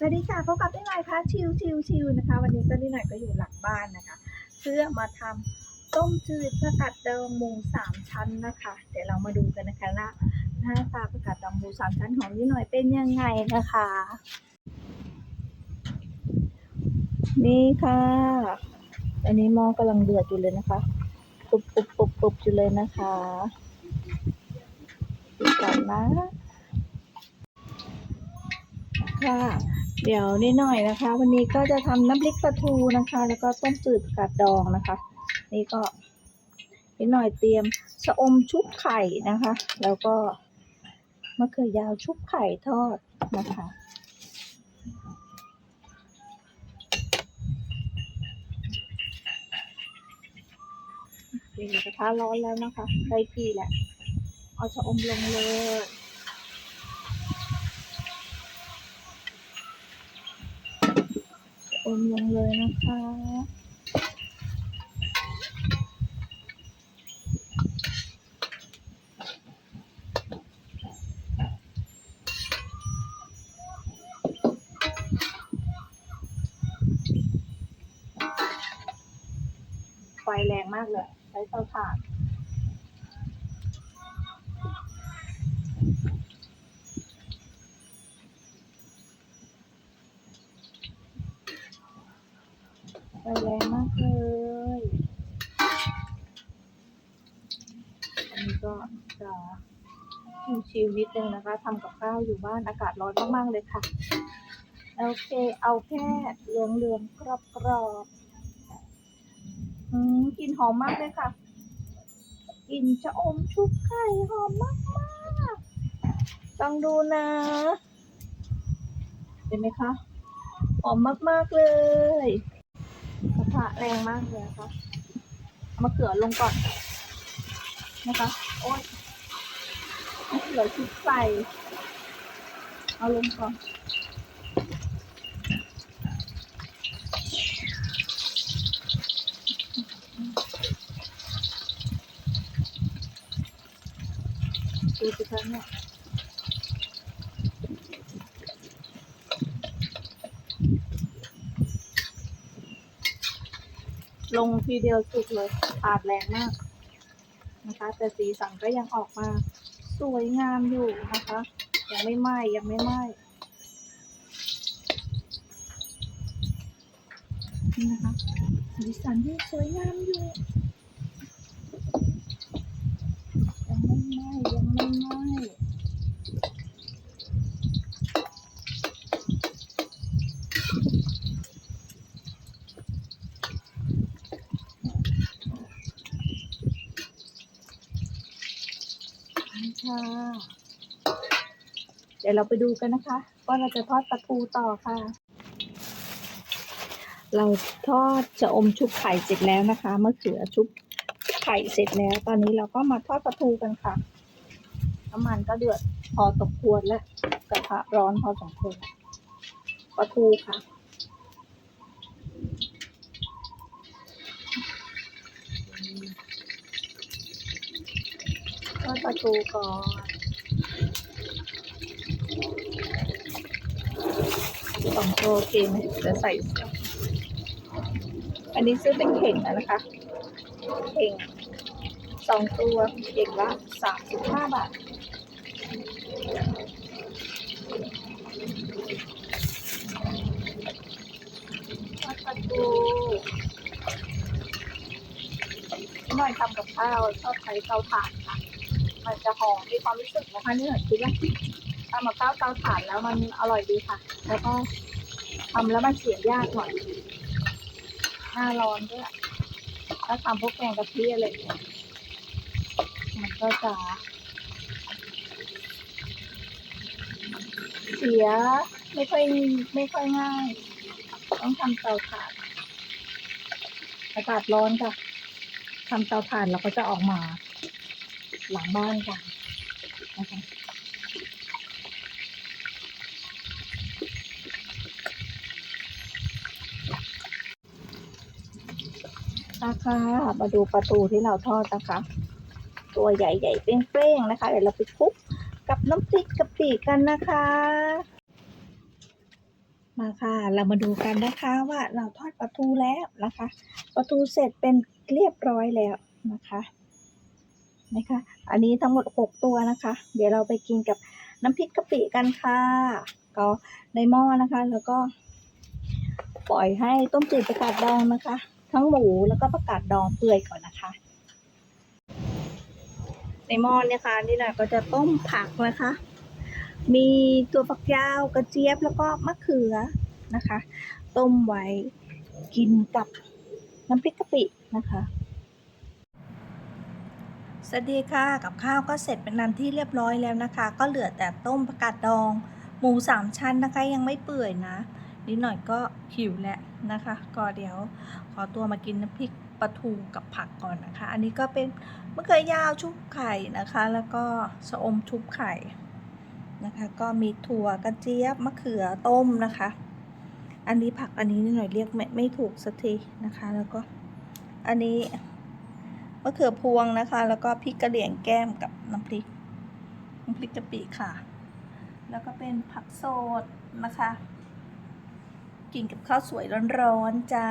สวัสดีค่ะพบกับพี่หน่อยค่ะชิวชิวชิวนะคะ วันนี้ก็พี่หน่อยก็อยู่หลังบ้านนะคะ เพื่อมาทำต้มจืดผักกาดดองหมูสามชั้นนะคะเดี๋ยวเรามาดูกันนะคะว่าหน้าตาผักกาดดองหมูสามชั้นของพี่หน่อยเป็นยังไงนะคะ นี่ค่ะอันนี้หม้อกำลังเดือดอยู่เลยนะคะปุบปุบปุบปุบอยู่เลยนะคะดูก่อนนะค่ะ เดี๋ยวนิดหน่อยนะคะ วันนี้ก็จะทำน้ำพริกปลาทูนะคะ แล้วก็ต้มจืดกกาดดองนะคะ นี่ก็นิดหน่อยเตรียมชะอมชุบไข่นะคะ แล้วก็มะเขือยาวชุบไข่ทอดนะคะกระทะร้อนแล้วนะคะได้ที่แหละ เอาชะอมลงเลย อมลงเลยนะคะ ไฟแรงมากเลย ใช้เตาถ่าน ไฟแรงมากเลยอันนี้ก็จะชิวๆนิดนึงนะคะทำกับข้าวอยู่บ้านอากาศร้อนมากๆเลยค่ะ โอเคเอาแค่เหลืองๆกรอบๆอืมกลิ่นหอมมากเลยค่ะกลิ่นชะอมชุบไข่หอมมากๆต้องดูนะเห็นไหมคะ หอมมากๆเลยะแรงมากเลยนะคะเอามะเขือลงก่อนนะคะ โอ๊ยมะเขือชุบใส่เอาลงก่อนดูสิคะเนี่ย ลงทีเดียวสุดเลยอาดแรงมากนะคะ แต่สีสันก็ยังออกมา สวยงามอยู่นะคะ ยังไม่ไหม้ยังไม่ไหม้นี่นะคะสีสันที่สวยงามอยู่ ยังไม่ไหม้ยังไม่ไหม้ นี่ค่ะ เดี๋ยวเราไปดูกันนะคะ ว่าเราจะทอดปลาทูต่อค่ะ เราทอดจะอมชุบไข่เสร็จแล้วนะคะมะเขือชุบไข่เสร็จแล้ว ตอนนี้เราก็มาทอดปลาทูกันค่ะน้ำมันก็เดือดพอตกควรและกระทะร้อนพอสมควรปลาทูค่ะ อดปลาทูก่อนสองตัวโอเคไหมจะใส่ อันนี้ซื้อเป็นเข่งนะนะคะ เข่งสองตัวเข่งละสามสิบห้าบาทปลาทูหน่อยทำกับข้าวชอบใช้เตาถ่านค่ะ มันจะหอมมีความรู้สึกนะคะนี่หน่อยคิดว่าทำกับข้าเตาถ่านแล้วมันอร่อยดีค่ะ แล้วก็ทำแล้วมันเสียยากหน่อยหน้าร้อนด้วยถ้าทำพวกแกงกะทิอะไรอย่างเงี้ยมันก็จะเสียไม่ค่อยไม่ค่อยง่าย ต้องทำเตาถ่านอากาศร้อนค่ะทำเตาถ่านเราก็จะออกมา หลังบ้านกันนะคะนะคะมาดูปลาทูที่เราทอดนะคะ ตัวใหญ่ๆเป้งๆนะคะ เดี๋ยวเราไปคลุกกับน้ำพริกกะปิกันนะคะ มาค่ะ เรามาดูกันนะคะว่าเราทอดปลาทูแล้วนะคะปลาทูเสร็จเป็นเรียบร้อยแล้วนะคะ นะคะ อันนี้ทั้งหมด 6 ตัวนะคะ เดี๋ยวเราไปกินกับน้ำพริกกะปิกันค่ะ ก็ในหม้อนะคะ แล้วก็ ปล่อยให้ต้มจืดประกาศดองนะคะ ทั้งหมูแล้วก็ประกาศดองเปื่อยก่อนนะคะ ในหม้อเนี่ยค่ะนี่นะก็จะต้มผักนะคะ มีตัวฝักยาวกระเจี๊ยบแล้วก็มะเขือนะคะ ต้มไว้กินกับน้ำพริกกะปินะคะ สวัสดีค่ะ กับข้าวก็เสร็จเป็นนันที่เรียบร้อยแล้วนะคะ ก็เหลือแต่ต้มประกาศดอง หมูสามชั้นนะคะยังไม่เปื่อยนะ นิดหน่อยก็หิวแล้วนะคะ ก็เดี๋ยวขอตัวมากินน้ำพริกปลาทูกับผักก่อนนะคะ อันนี้ก็เป็นมะเขือยาวชุบไข่นะคะ แล้วก็สะอมชุบไข่นะคะ ก็มีถั่วกระเจี๊ยบมะเขือต้มนะคะ อันนี้ผักอันนี้นิดหน่อยเรียกไม่ไม่ถูกสักทีนะคะ แล้วก็อันนี้ มะเขือพวงนะคะ แล้วก็พริกกระเหรี่ยงแก้มกับน้ำพริกน้ำพริกกะปิค่ะ แล้วก็เป็นผักสดนะคะ กินกับข้าวสวยร้อนๆจ้า